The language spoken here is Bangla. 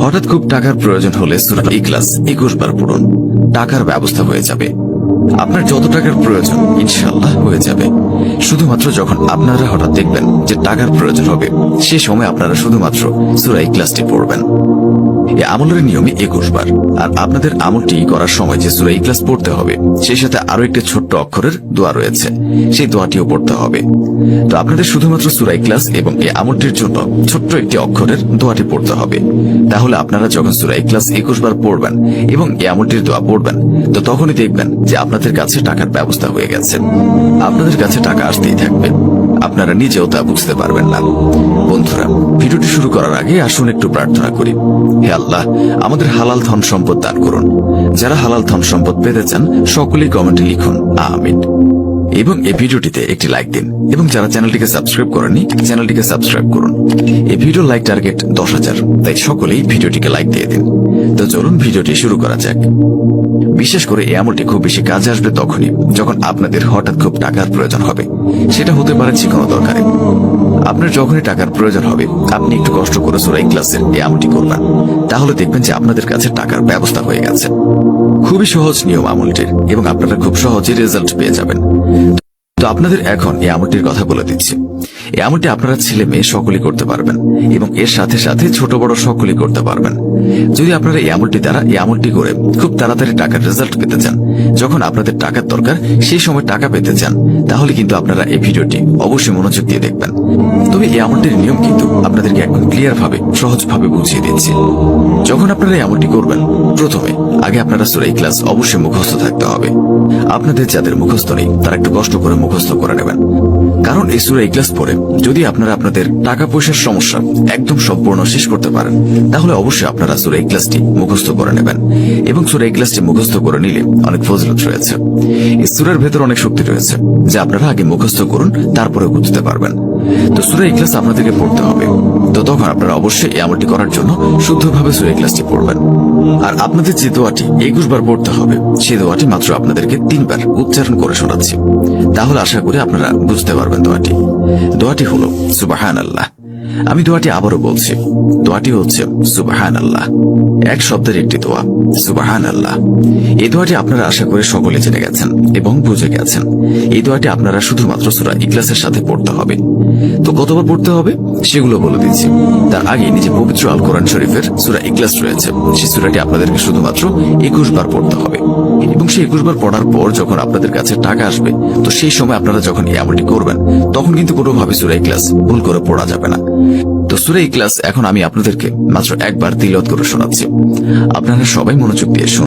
হঠাৎ খুব টাকার প্রয়োজন হলে সুরা ইকলাস একুশ বার পড়ুন। টাকার ব্যবস্থা হয়ে যাবে। আপনার যত টাকার প্রয়োজন ইনশাল্লাহ হয়ে যাবে। শুধুমাত্র যখন আপনারা হঠাৎ দেখবেন যে টাকার প্রয়োজন হবে, সে সময় আপনারা শুধুমাত্র সুরা ইখলাসটি পড়বেন। এই আমলের নিয়মে একুশ বার আর আপনাদের আমলটি করার সময় যে সুরা ইখলাস পড়তে হবে সেই সাথে আরও একটি ছোট্ট অক্ষরের দোয়া রয়েছে। সেই দোয়াটিও পড়তে হবে। তো আপনাদের শুধুমাত্র সুরা ইখলাস এবং এই আমলটির জন্য ছোট্ট একটি অক্ষরের দোয়াটি পড়তে হবে। তাহলে আপনারা যখন সুরা ইখলাস একুশ বার পড়বেন এবং এই আমলটির দোয়া পড়বেন, তো তখনই দেখবেন যে আপনাদের কাছে টাকার ব্যবস্থা হয়ে গেছে। আপনাদের কাছে টাকা আসতেই থাকবে। আপনারা নিজেও তা বুঝতে পারবেন না। বন্ধুরা, ভিডিওটি শুরু করার আগে আসুন একটু প্রার্থনা করি। হে আল্লাহ, আমাদের হালাল ধন সম্পদ দান করুন। যারা হালাল ধন সম্পদ পেতে চান, সকলেই কমেন্টে লিখুন, আমিন। এবং এই ভিডিওটিতে একটি লাইক দিন। এবং যারা চ্যানেলটিকে সাবস্ক্রাইব করেনি চ্যানেলটিকে সাবস্ক্রাইব করুন। এই ভিডিও লাইক টার্গেট দশ হাজার। তাই সকলেই ভিডিওটিকে লাইক দিয়ে দিন। তো চলুন ভিডিওটি শুরু করা যাক। বিশেষ করে এই আমলটি খুব বেশি কাজে আসবে তখনই, যখন আপনাদের হঠাৎ খুব টাকার প্রয়োজন হবে। সেটা হতে পারে যে কোনো দরকারে। আপনার যখনই টাকার প্রয়োজন হবে, আপনি একটু কষ্ট করে সুরাই ক্লাসের এই আমলটি করবেন। তাহলে দেখবেন যে আপনাদের কাছে টাকার ব্যবস্থা হয়ে গেছে। খুবই সহজ নিয়ম আমলটির এবং আপনারা খুব সহজে রেজাল্ট পেয়ে যাবেন। তো আপনাদের এখন এই আমলটির কথা বলে দিচ্ছি। এই আমলটি আপনারা ছেলে মেয়ে সকলেই করতে পারবেন এবং এর সাথে সাথে ছোট বড় সকলেই করতে পারবেন। যদি আপনারা এই আমলটি দ্বারা এই আমলটি করে খুব তাড়াতাড়ি টাকার রেজাল্ট পেতে চান, যখন আপনাদের টাকার দরকার সেই সময় টাকা পেতে চান, তাহলে কিন্তু আপনারা এই ভিডিওটি অবশ্যই মনোযোগ দিয়ে দেখবেন। তবে এই আমলটির নিয়ম কিন্তু আপনাদেরকে একদম ক্লিয়ার ভাবে সহজ ভাবে বুঝিয়ে দিচ্ছি। যখন আপনারা এমনটি করবেন, প্রথমে আগে আপনারা সুরাই ক্লাস অবশ্যই মুখস্থ থাকতে হবে। আপনাদের যাদের মুখস্থ নেই, তারা একটু কষ্ট করে মুখস্থ করে নেবেন। কারণ এই সুরাই ক্লাস পরে যদি আপনারা আপনাদের টাকা পয়সার সমস্যা একদম সম্পূর্ণ শেষ করতে পারেন, তাহলে অবশ্যই আপনারা সুরাই ক্লাসটি মুখস্থ করে নেবেন। এবং সুরাই ক্লাসটি মুখস্থ করে নিলে অনেক ফজলত রয়েছে। এই ভেতর অনেক শক্তি রয়েছে, যা আপনারা আগে মুখস্থ করুন তারপরে বুঝতে পারবেন। তো সুরা ইখলাস আপনাদেরকে পড়তে হবে। তো তখন আপনারা অবশ্যই এই আমলটি করার জন্য শুদ্ধভাবে সুরা ইখলাসটি পড়বেন। আর আপনাদের যে দোয়াটি একুশ বার পড়তে হবে সে দোয়াটি মাত্র আপনাদেরকে তিনবার উচ্চারণ করে শোনাচ্ছি। তাহলে আশা করি আপনারা বুঝতে পারবেন দোয়াটি। দোয়াটি হল সুবাহান আল্লাহ আমি দোয়াটি আবারও বলছি। দোয়াটি হচ্ছে সুবাহান আল্লাহ এক শব্দের একটি দোয়া সুবাহান আল্লাহ এই দোয়াটি আপনারা আশা করে সকলে জেনে গেছেন এবং বুঝে গেছেন। এই দোয়াটি আপনারা শুধুমাত্র সুরা ইকলাসের সাথে পড়তে হবে। তো কতবার পড়তে হবে? সেগুলো বলে দিচ্ছি। তার আগে নিজে পবিত্র আল কোরআন শরীফের সুরা ইকলাস রয়েছে, সেই সুরাটি আপনাদেরকে শুধুমাত্র একুশ বার পড়তে হবে। এবং সেই একুশ বার পড়ার পর যখন আপনাদের কাছে টাকা আসবে, তো সেই সময় আপনারা যখন এই আমলটি করবেন, তখন কিন্তু কোনোভাবে সুরা ইকলাস ভুল করে পড়া যাবে না। তো সুরে ক্লাস এখন আমি আপনাদেরকে মাত্র একবার তিলত করে শোনাচ্ছি। আপনারা সবাই মনোযোগ দিয়ে শুনুন।